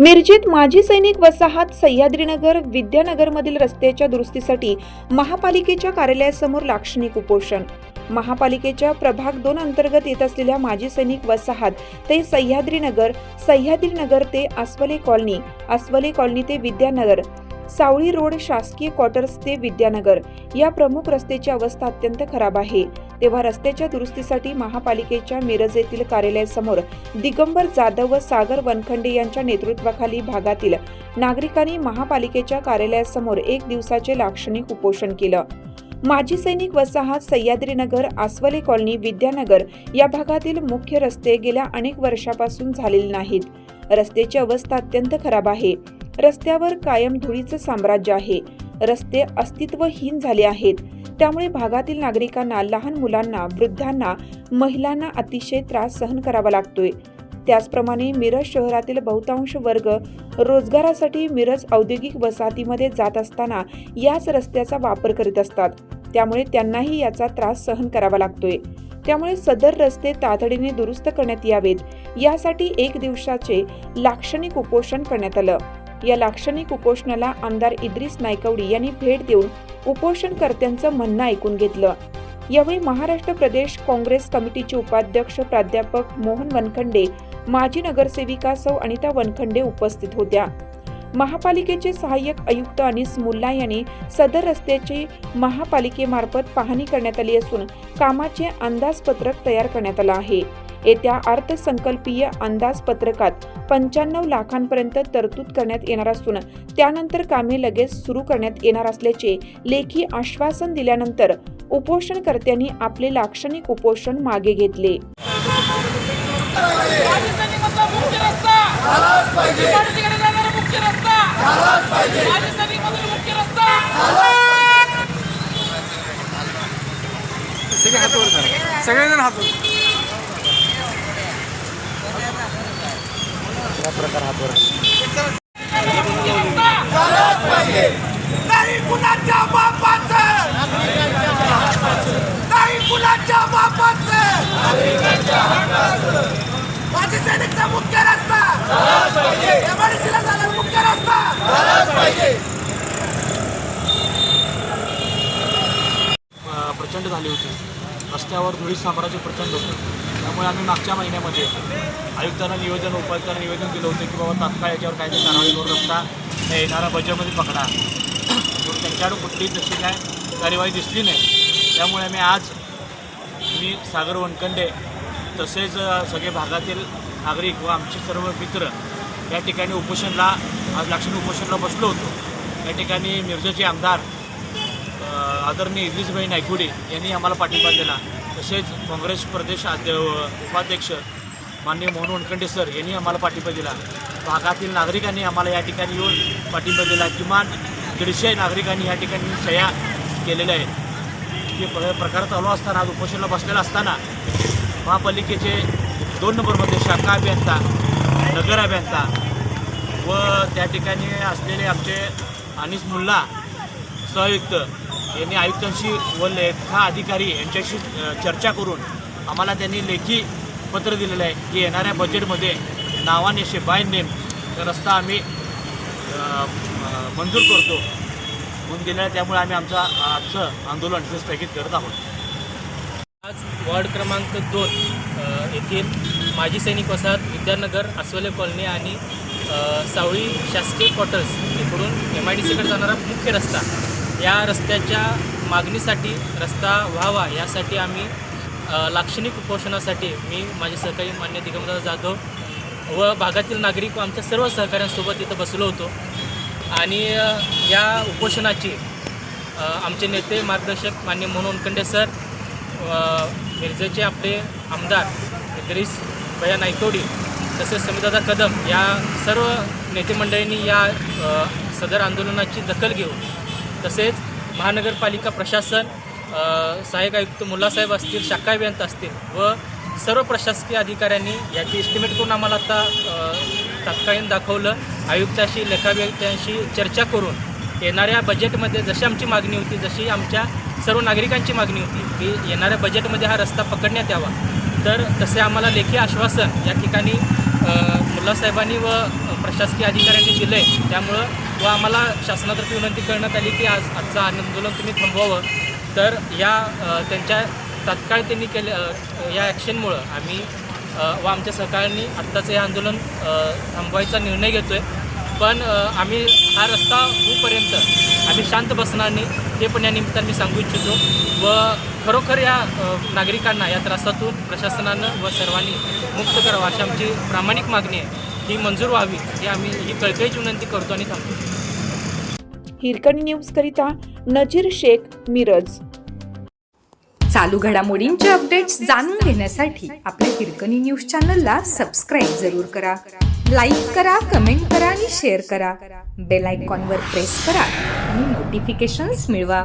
मिरजेत माजी सैनिक वसाहत सह्याद्रीनगर विद्यानगरमधील रस्त्याच्या दुरुस्तीसाठी महापालिकेच्या कार्यालयासमोर लाक्षणिक उपोषण महापालिकेच्या प्रभाग दोन अंतर्गत येत असलेल्या माजी सैनिक वसाहत ते सह्याद्रीनगर सह्याद्रीनगर ते अस्वले कॉलनी अस्वले कॉलनी ते विद्यानगर सावळी रोड शासकीय क्वार्टर्स ते विद्यानगर. या प्रमुख रस्त्याची अवस्था अत्यंत खराब आहे. तेव्हा रस्त्याच्या दुरुस्तीसाठी महापालिकेच्या मिरज येथील कार्यालयासमोर दिगंबर जाधव व सागर वनखंडे यांच्या नेतृत्वाखाली भागातील नागरिकांनी महापालिकेच्या कार्यालयासमोर एक दिवसाचे लाक्षणिक उपोषण केलं. माजी सैनिक वसाहत सह्याद्रीनगर आसवले कॉलनी विद्यानगर या भागातील मुख्य रस्ते गेल्या अनेक वर्षापासून झालेले नाहीत. रस्त्याची अवस्था अत्यंत खराब आहे. रस्त्यावर कायम धुळीचं साम्राज्य आहे. रस्ते अस्तित्वहीन झाले आहेत. त्यामुळे भागातील नागरिकांना लहान मुलांना वृद्धांना महिलांना अतिशय त्रास सहन करावा लागतोय. त्याचप्रमाणे मिरज शहरातील बहुतांश वर्ग रोजगारासाठी मिरज औद्योगिक वसाहतीमध्ये जात असताना याच रस्त्याचा वापर करीत असतात. त्यामुळे त्यांनाही याचा त्रास सहन करावा लागतोय. त्यामुळे सदर रस्ते तातडीने दुरुस्त करण्यात यावेत. यासाठी एक दिवसाचे लाक्षणिक उपोषण करण्यात आलं. या लाक्षणिक उपोषणाला आमदार इद्रिस नायकवडी यांनी भेट देऊन उपोषणकर्त्यांचं म्हणणं ऐकून घेतलं. यावेळी महाराष्ट्र प्रदेश काँग्रेस कमिटीचे उपाध्यक्ष प्राध्यापक मोहन वनखंडे माजी नगरसेविका सौ अनिता वनखंडे उपस्थित होत्या. महापालिकेचे सहाय्यक आयुक्त अनिस मुल्ला यांनी सदर रस्त्याची महापालिकेमार्फत पाहणी करण्यात आली असून कामाचे अंदाजपत्रक तयार करण्यात आलं आहे. येत्या अर्थसंकल्पीय अंदाजपत्रकात पंच्याण्णव लाखांपर्यंत तरतूद करण्यात येणार असून त्यानंतर कामे लगेच सुरू करण्यात येणार असल्याचे लेखी आश्वासन दिल्यानंतर उपोषणकर्त्यांनी आपले लाक्षणिक उपोषण मागे घेतले. सगळेजण सैनिकांचा मुख्य रस्ता इमारतीकडे जाणारा मुख्य रस्ता माजी सैनिकांमधील मुख्य रस्ता सगळेजण हात वर. नाही कुणाच्या बापाचं नाही कुणाच्या बापाचं माजी सैनिकचा मुख्य रस्ता एमआयडीसीला जाणारा मुख्य रस्ता प्रचंड झाली होती रस्त्यावर धुळी साम्राज्य प्रचंड होतं त्यामुळे आम्ही मागच्या महिन्यामध्ये आयुक्तांना निवेदन उपायुक्तांना निवेदन दिलं होतं की बाबा तात्काळ याच्यावर काहीतरी कारवाई करून रस्ता या येणाऱ्या बजेटमध्ये पकडा. पण त्यांच्याकडून कुठलीच तशी काय कार्यवाही दिसली नाही. त्यामुळे आम्ही आज मी सागर वनकंडे तसेच सगळे भागातील नागरिक व आमचे सर्व मित्र या ठिकाणी उपोषणला आज लक्ष्मी उपोषणला बसलो होतो. या ठिकाणी मिरजेचे आमदार आदरणीय इद्रिसभाई नायकुडे यांनी आम्हाला पाठिंबा दिला. तसेच काँग्रेस प्रदेश उपाध्यक्ष माननीय मोहन वनखंडे सर यांनी आम्हाला पाठिंबा दिला. भागातील नागरिकांनी आम्हाला या ठिकाणी येऊन पाठिंबा दिला. किमान दीडशे नागरिकांनी या ठिकाणी सह्या केलेल्या आहेत. हे प प्रकार चालू असताना आज उपोषणाला बसलेला असताना महापालिकेचे दोन नंबरमध्ये शाखा अभियंता नगर अभियंता व त्या ठिकाणी असलेले आमचे अनिस मुल्ला सहयुक्त यांनी आयुक्तांशी व लेखा अधिकारी यांच्याशी चर्चा करून आम्हाला त्यांनी लेखी पत्र दिलेलं आहे की येणाऱ्या बजेटमध्ये नावाने असे बाय नेम रस्ता आम्ही मंजूर करतो. म्हणून दिलेला आहे त्यामुळे आम्ही आमचं आजचं आंदोलन हे स्थगित करत आहोत. आज वॉर्ड क्रमांक दोन येथील माजी सैनिक वसाहत विद्यानगर अस्वले कॉलनी आणि सावळी शासकीय क्वार्टर्स इकडून एम आय डी सीकडे जाणारा मुख्य रस्ता. या रस्त्याच्या मागणीसाठी रस्ता व्हावा यासाठी आम्ही लाक्षणिक उपोषणासाठी मी माझे सहकारी मान्य दिगंबर जाधव व भागातील नागरिक व आमच्या सर्व सहकाऱ्यांसोबत इथं बसलो होतो. आणि या उपोषणाची आमचे नेते मार्गदर्शक मान्य मनोहर कंडे सर व मिरजेचे आपले आमदार इद्रिस भया नायकोडी तसेच समिदादा कदम या सर्व नेतेमंडळींनी या सदर आंदोलनाची दखल घेऊन तसेच महानगरपालिका प्रशासन सहाय्यक आयुक्त मुलासाहेब असतील शाखा अभियंता असतील व सर्व प्रशासकीय अधिकाऱ्यांनी याची एस्टिमेट करून आम्हाला आता अ, तात्कालीन दाखवलं. आयुक्ताशी लेखावेत्यांशी चर्चा करून येणाऱ्या बजेटमध्ये जशी आमची मागणी होती जशी आमच्या सर्व नागरिकांची मागणी होती की येणाऱ्या बजेटमध्ये हा रस्ता पकडण्यात यावा. तर तसे आम्हाला लेखी आश्वासन या ठिकाणी मुलासाहेबांनी व प्रशासकीय अधिकाऱ्यांनी दिलं आहे त्यामुळं व आम्हाला शासनातर्फे विनंती करण्यात आली की आज आजचं आंदोलन तुम्ही थांबवावं. तर या त्यांच्या तात्काळ त्यांनी केले या ॲक्शनमुळं आम्ही व आमच्या सहकाऱ्यांनी आत्ताचं हे आंदोलन थांबवायचा निर्णय घेतो आहे पण आम्ही हा रस्ता होईपर्यंत आम्ही शांत बसणार नाही ते पण या निमित्ताने मी सांगू इच्छितो. व खरोखर या नागरिकांना या त्रासातून प्रशासनानं व सर्वांनी मुक्त करावं अशी आमची प्रामाणिक मागणी आहे. ही मंजूर व्हावी ही आम्ही ही कळकळीची विनंती करतो आणि थांबतो. हिरकणी न्यूजकरिता नजीर शेख मिरज. चालू घडामोडींचे अपडेट्स जाणून घेण्यासाठी आपल्या हिरकणी न्यूज चॅनलला सबस्क्राईब जरूर करा. लाईक करा कमेंट करा आणि शेअर करा. बेल आयकॉनवर प्रेस करा आणि नोटिफिकेशन्स मिळवा.